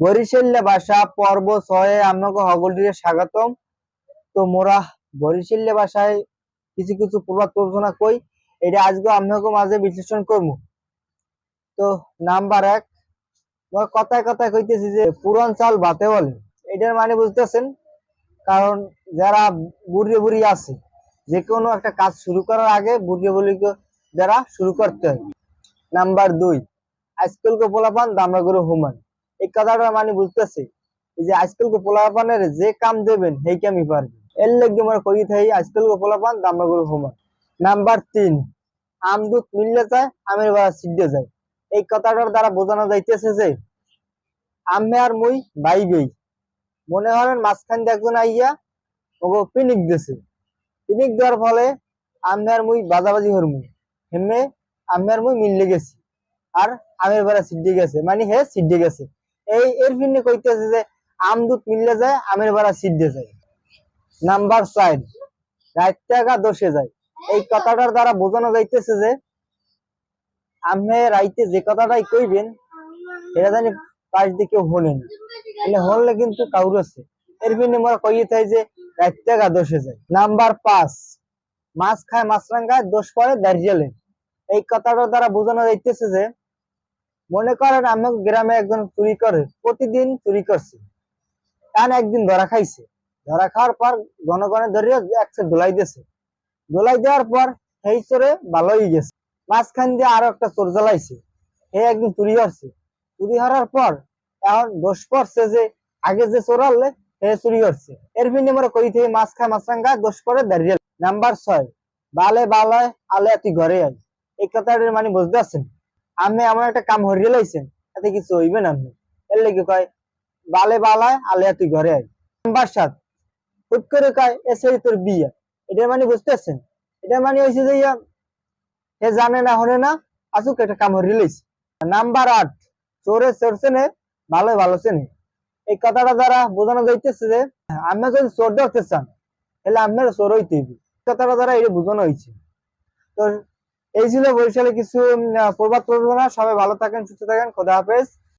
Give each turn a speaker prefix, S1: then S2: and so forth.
S1: বরিশাল্য ভাষা পর্ব ছয়ে আমাকে হগলটিরে স্বাগতম। তো মোরা বরিশাল্য ভাষায় কিছু কিছু প্রবাদ প্রবচনা কই, এটা আজকে আপনাকে মাঝে বিশ্লেষণ করব। তো নাম্বার এক, মোরা কথায় কথায় কইতেছি যে পুরান চাল ভাতে বলে। এটার মানে বুঝতেছেন? কারণ যারা বুড়িয়ে বুড়ি আছে, যে কোনো একটা কাজ শুরু করার আগে বুড়িয়ে বুড়িকে যারা শুরু করতে হয়। নাম্বার দুই আজকাল কো পোলাপান দামরা করে হুমান এই কথাটা মানে বুঝতেছে। যে আজকাল পোলাপানের যে কাম দেবেন, সেই কামই পারবে এর লেগে আমরা কই থাই আজকাল পোলাপান দামরা করে হুমান নাম্বার তিন, আম দুধ মিললে যায় আমের বেলা সিদ্ধে যায়। এই কথাটার দ্বারা বোঝানো যাইতেছে যে, আমি আর মুই বাইবেই মনে হলেন মাঝখান দিয়ে একজন আইয়া ওগো পিনিক দিছে। পিনিক দেওয়ার ফলে আমি আর মুই বাজাবাজি হরমু হেমে আমি আর মুই মিললে গেছি। আর আমের বেলা সিদ্ধে গেছে। মানে হে সিদ্ধে গেছে। এই এর ফিনে কইতেছে যে আম দুধ মিললে যায়, আমের বেলা সিদ্ধে যায়। নাম্বার চার, রাত টাকা দোষে যায়। এই কথাটার দ্বারা বোঝানো যাইতেছে যে, আমি রাইতে যে কথাটাই কইবেন এটা জানি পাশ দিয়ে কেউ হলেন। মানে হলে কিন্তু কাউর আছে। এর ফিনে মোরা কইয়ে থাই যে, রাত টাকা দোষে যায়। নাম্বার পাঁচ, মাছ খায় মাছরাঙ্গায় দোষ পড়ে দার্জিয়ালে এই কথাটার দ্বারা বোঝানো যাইতেছে যে মনে করেন আমার গ্রামে একজন চুরি করে, প্রতিদিন চুরি করছে। কারণ একদিন ধরা খাইছে। ধরা খাওয়ার পর জনগণের ধরে একসে দোলাই দিয়েছে। দোলাই দেওয়ার পর সেই চোরে ভালোই গেছে। মাঝখান দিয়ে আরও একটা চোর জ্বালাইছে। সে একদিন চুরি হচ্ছে চুরি হওয়ার পর এখন দোষ পড়ছে যে আগে যে চোর হলে সে চুরি করছে। এর বিনিময়ে কই থেকে মাছ খায় মাছরাঙ্গা দোষ পড়ে দাঁড়িয়ে নাম্বার ছয়, বালে বালায় আলে তুই ঘরে আই এই কথাটার মানে বুঝতে পারছেন? আপনি আমার একটা কাম হরিয়ে লাইছেন এতে কিছু হইবে না আপনি। এর লেগে কয়, বালে বালায় আলে তুই ঘরে আই নাম্বার সাত, হুট করে কয়, এ সেরি তোর বিয়া। এটার মানে বুঝতে পারছেন এটার মানে হয়েছে যে হে জানে না হনে না, আসুক একটা কাম হরিয়ে লাইছে। নাম্বার আট, চোরে চড়ছে নে ভালো ভালো চেনে। এই কথাটা দ্বারা বোঝানো যাইতেছে যে, আপনি যদি চোর ধরতে চান, তাহলে আপনার চোর হইতে হইবে। কথাটা দ্বারা এটা বোঝানো হয়েছে তো এই ছিল বরিশালে কিছু প্রবাদ প্রবণতা। সবাই ভালো থাকেন সুস্থ থাকেন। খোদা হাফেজ।